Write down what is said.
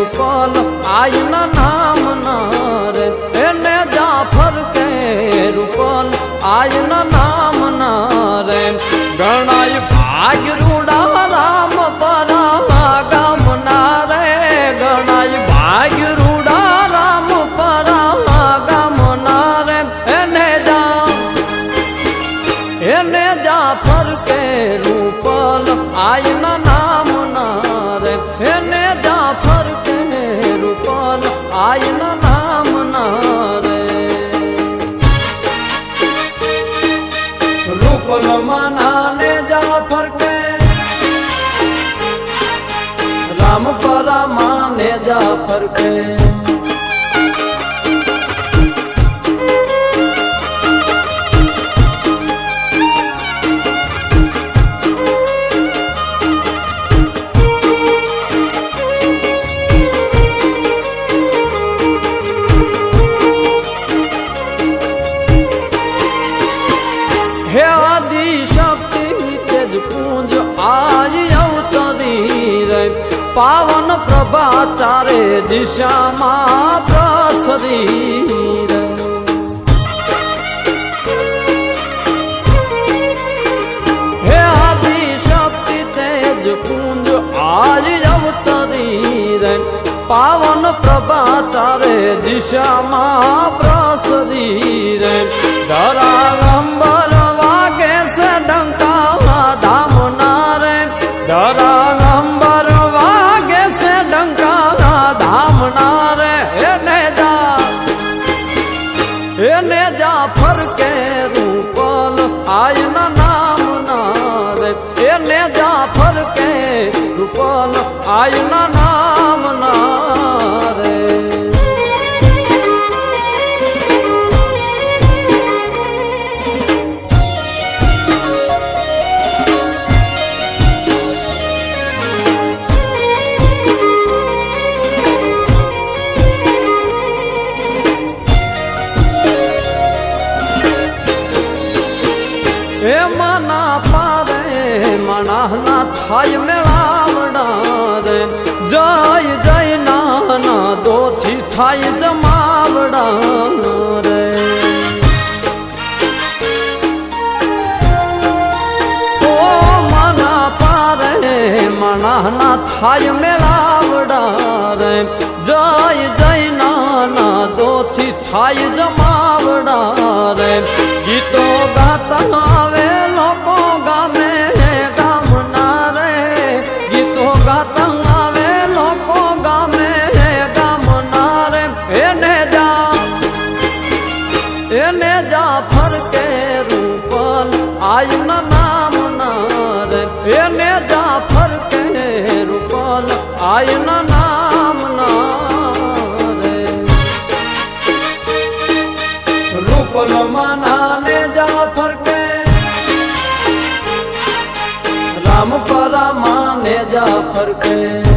રૂપલ આયના નામ ના રે. એને જાફર કે રૂપલ આયના નામ ના રે. ગણાય ભાગ રૂડા રામ પરા ગામ ના રે. ગણાય ભાગ રૂડા રામ પરા ગામ ના રે. એને જા એને જાફર કે રૂપલ આયના નામ ના રે. રૂપલ માનાને જાફર કે રામ પરા માને જાફર કે પાવન પ્રભા ચારે દિશામાં પ્રસરી હે આદિ શક્તિ તેજ પુંજ આજ અવતરી પાવન પ્રભા ચારે દિશામાં પ્રસરી રે ધરા અંબર વાગે છે ડંકા ધામ ના રે ધરા રૂપલ આયના નામ ના રે. એ મના પારે મના થાય મેળાવડા રે જય જય નાના દોથી થાય જમાવડા રે. ઓ મના પારે મના થાય મેળાવડા રે. જય જય નાના દોથી થાય જમાવડા રે. એને જાફર કે રૂપલ આયના નામ નાર એને જાફર કે રૂપલ આયના નામ નાર રૂપલ મનાને જાફર કે રામ પરા માને જાફર કે